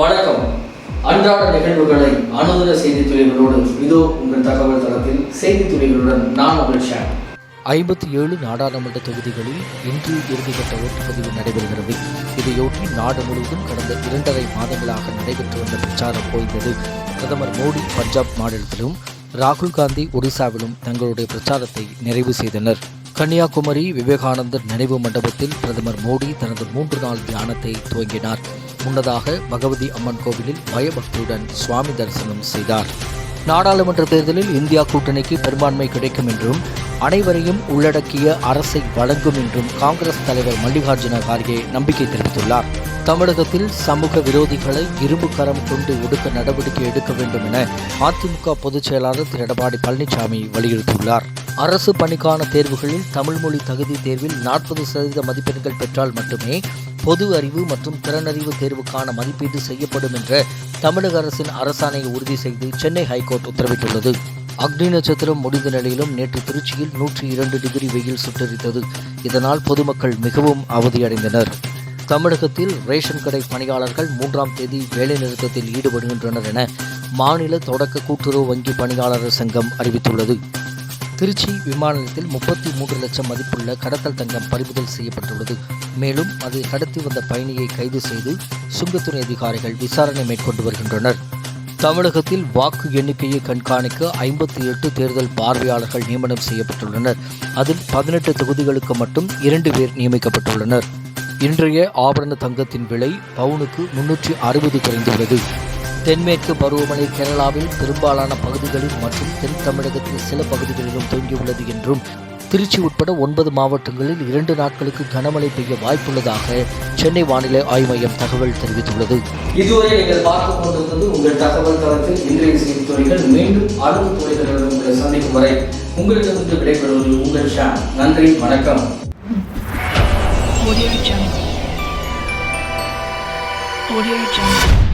வணக்கம். அன்றாட நிகழ்வுகளை அனுதின செய்தி துறைகளோடு இதோ உங்கள் தகவல் தளத்தில் செய்தி துறைகளுடன் நான் உங்கள் ஷாம் ஐம்பத்தி ஏழு நாடாளுமன்ற தொகுதிகளில் இன்று இறுதி இறுதிக்கட்ட ஓட்டுப்பதிவு நடைபெறுகிறது. இதையொட்டி நாடு முழுவதும் கடந்த இரண்டரை மாதங்களாக நடைபெற்று வந்த பிரச்சாரம் போய்ந்தது. பிரதமர் மோடி பஞ்சாப் மாநிலத்திலும் ராகுல் காந்தி ஒடிசாவிலும் தங்களுடைய பிரச்சாரத்தை நிறைவு செய்தனர். கன்னியாகுமரி விவேகானந்தர் நினைவு மண்டபத்தில் பிரதமர் மோடி தனது மூன்று நாள் தியானத்தை துவங்கினார். முன்னதாக பகவதி அம்மன் கோவிலில் பயபக்தியுடன் சுவாமி தரிசனம் செய்தார். நாடாளுமன்ற தேர்தலில் இந்தியா கூட்டணிக்கு பெரும்பான்மை கிடைக்கும் என்றும் அனைவரையும் உள்ளடக்கிய அரசை வழங்கும் என்றும் காங்கிரஸ் தலைவர் மல்லிகார்ஜுன கார்கே நம்பிக்கை தெரிவித்துள்ளார். தமிழகத்தில் சமூக விரோதிகளை இரும்பு கரம் கொண்டு ஒடுக்க நடவடிக்கை எடுக்க வேண்டும் என அதிமுக பொதுச் செயலாளர் திரு எடப்பாடி பழனிசாமி வலியுறுத்தியுள்ளார். அரசு பணிக்கான தேர்வுகளில் தமிழ்மொழி தகுதி தேர்வில் நாற்பது சதவீத மதிப்பெண்கள் பெற்றால் மட்டுமே பொது அறிவு மற்றும் திறனறிவு தேர்வுக்கான மதிப்பீடு செய்யப்படும் என்ற தமிழக அரசின் அரசாணையை உறுதி செய்து சென்னை ஹைகோர்ட் உத்தரவிட்டுள்ளது. அக்னி நட்சத்திரம் முடிந்த நிலையிலும் நேற்று திருச்சியில் நூற்றி இரண்டு டிகிரி வெயில் சுட்டரித்தது. இதனால் பொதுமக்கள் மிகவும் அவதியடைந்தனர். தமிழகத்தில் ரேஷன் கடை பணியாளர்கள் மூன்றாம் தேதி வேலைநிறுத்தத்தில் ஈடுபடுகின்றனர் என மாநில தொடக்க கூட்டுறவு வங்கி பணியாளர் சங்கம் அறிவித்துள்ளது. திருச்சி விமான நிலையத்தில் முப்பத்தி மூன்று லட்சம் மதிப்புள்ள கடத்தல் தங்கம் பறிமுதல் செய்யப்பட்டுள்ளது. மேலும் அதை கடத்தி வந்த பயணியை கைது செய்து சுங்கத்துறை அதிகாரிகள் விசாரணை மேற்கொண்டு வருகின்றனர். தமிழகத்தில் வாக்கு எண்ணிக்கையை கண்காணிக்க ஐம்பத்தி எட்டு தேர்தல் பார்வையாளர்கள் நியமனம் செய்யப்பட்டுள்ளனர். அதில் பதினெட்டு தொகுதிகளுக்கு மட்டும் இரண்டு பேர் நியமிக்கப்பட்டுள்ளனர். இன்றைய ஆபரண தங்கத்தின் விலை பவுனுக்கு முன்னூற்றி அறுபது குறைந்துள்ளது. தென்மேற்கு பருவமழை கேரளாவில் பெரும்பாலான பகுதிகளில் மற்றும் தென் தமிழகத்தில் சில பகுதிகளிலும் தோங்கியுள்ளது என்றும் திருச்சி உட்பட ஒன்பது மாவட்டங்களில் இரண்டு நாட்களுக்கு கனமழை பெய்ய வாய்ப்புள்ளதாக சென்னை வானிலை ஆய்வு மையம் தகவல் தெரிவித்துள்ளது இதுவரை நீங்கள் பார்த்து கொண்டிருந்தது உங்கள் தகவல் தளத்தில் இன்றைய செய்தித்துறைகள் மீண்டும் அடுத்த துறைகளுடன் உங்களை சந்திக்கும் வரை உங்களிடமிருந்து விடைபெறுவது உங்கள் ஷான் நன்றி வணக்கம் Audio Jungle. Audio Jungle.